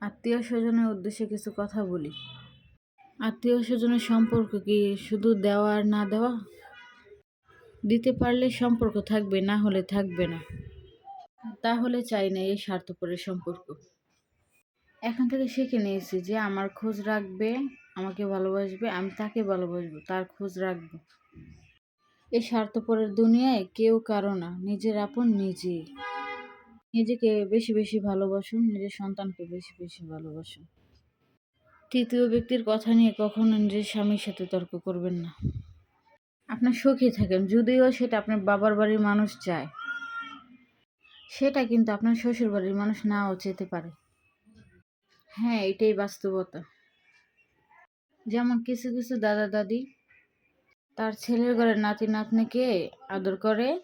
আত্মীয় স্বজনের উদ্দেশ্যে কিছু কথা বলি। আত্মীয় স্বজনের সম্পর্ক কি শুধু দেওয়া আর না দেওয়া? দিতে পারলে সম্পর্ক থাকবে, না হলে থাকবে না। তাহলে চাই না এই স্বার্থপরের সম্পর্ক। এখন থেকে শিখে নিয়েছি যে আমার খোঁজ রাখবে, আমাকে ভালোবাসবে, আমি তাকে ভালোবাসবো, তার খোঁজ রাখব। এই স্বার্থপরের দুনিয়ায় কেউ কারও না, নিজের আপন নিজেই। নিজেকে বেশি বেশি ভালোবাসুন নিজের সন্তানকে বেশি বেশি ভালোবাসুন তৃতীয় ব্যক্তির কথা নিয়ে কখনো নিজের স্বামীর সাথে তর্ক করবেন না। আপনার সুখী থাকেন, যদিও সেটা আপনার বাবার বাড়ির মানুষ চায়। সেটা কিন্তু আপনার শ্বশুর বাড়ির মানুষ নাও চেতে পারে। হ্যাঁ এটাই বাস্তবতা। যেমন কিছু কিছু দাদা, দাদি তার ছেলের ঘরের নাতি, নাতনিকে আদর করে,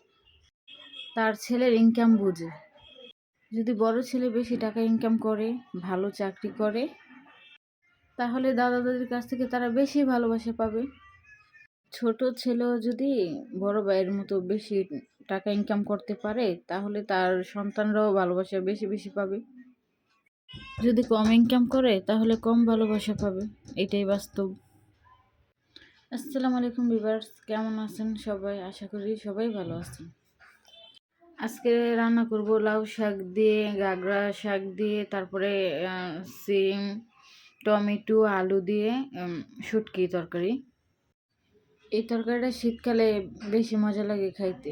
তার ছেলের ইনকাম বুঝে। যদি বড় ছেলে বেশি টাকা ইনকাম করে, ভালো চাকরি করে, তাহলে দাদা দাদির কাছ থেকে তারা বেশি ভালোবাসা পাবে। ছোট ছেলেও যদি বড় ভাইয়ের মতো বেশি টাকা ইনকাম করতে পারে, তাহলে তার সন্তানরাও ভালোবাসা বেশি বেশি পাবে। যদি কম ইনকাম করে, তাহলে কম ভালোবাসা পাবে। এটাই বাস্তব। আসসালামু আলাইকুম ভিভার্স কেমন আছেন সবাই? আশা করি সবাই ভালো আছেন। আজকে রান্না করব লাউ শাক দিয়ে গাগরা শাক দিয়ে, তারপরে সিম, টমেটো, আলু দিয়ে শুটকি তরকারি। এই তরকারিটা শীতকালে বেশি মজা লাগে খাইতে।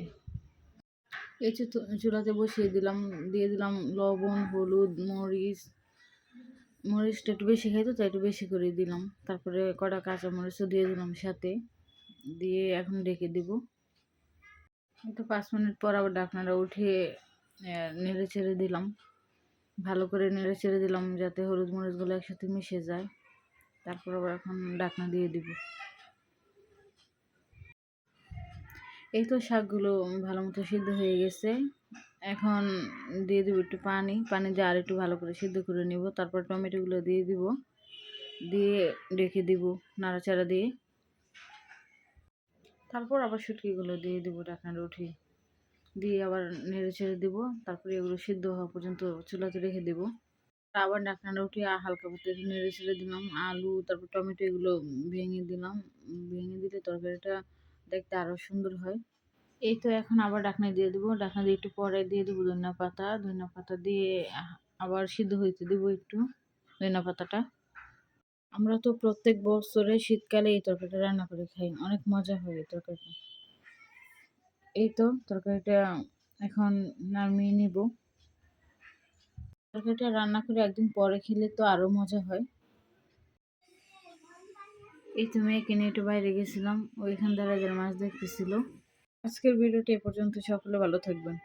এই চুলাতে বসিয়ে দিলাম, দিয়ে দিলাম লবণ, হলুদ, মরিচ। মরিচটা একটু বেশি খাইতো, তাই একটু বেশি করে দিলাম। তারপরে কটা কাঁচা মরিচও দিয়ে দিলাম সাথে। দিয়ে এখন রেখে দিব। একটু পাঁচ মিনিট পর আবার ডাকনাটা উঠিয়ে নেড়ে ছেড়ে দিলাম। ভালো করে নেড়ে ছেড়ে দিলাম যাতে হলুদ মরিচগুলো একসাথে মিশে যায়। তারপর আবার এখন ডাকনা দিয়ে দিব। এই তো শাকগুলো ভালো মতো সিদ্ধ হয়ে গেছে। এখন দিয়ে দিব একটু পানি। পানি দিয়ে আর একটু ভালো করে সিদ্ধ করে নিব। তারপর টমেটোগুলো দিয়ে দিব। দিয়ে রেখে দিব নাড়াচাড়া দিয়ে। তারপর আবার শুটকিগুলো দিয়ে দিব ঢাকনাটা উঠিয়ে দিয়ে আবার নেড়ে ছেড়ে দিব। তারপরে এগুলো সিদ্ধ হওয়া পর্যন্ত চুলাতে রেখে দেব। আবার ঢাকনাটা উঠিয়ে হালকা মতো একটু নেড়ে ছেড়ে দিলাম। আলু, তারপর টমেটো এগুলো ভেঙে দিলাম। ভেঙে দিলে তরকারিটা দেখতে আরও সুন্দর হয়। এই তো এখন আবার ডাকনা দিয়ে দেবো। ডাকনা দিয়ে একটু পরে দিয়ে দেবো ধনিয়া পাতা। ধনিয়া পাতা দিয়ে আবার সিদ্ধ হইতে দেবো একটু ধনিয়া পাতাটা। আমরা তো প্রত্যেক বছরে শীতকালে এই তরকারিটা রান্না করে খাই। অনেক মজা হয় এই তরকারিটা। এই তো তরকারিটা এখন নামিয়ে নিব। তরকারিটা রান্না করে একদিন পরে খেলে তো আরও মজা হয়। এই তো মেয়েকে নিয়ে একটু বাইরে গেছিলাম। ওইখান দ্বারা মাছ দেখতেছিল। আজকের ভিডিওটি এ পর্যন্ত। সকলে ভালো থাকবেন।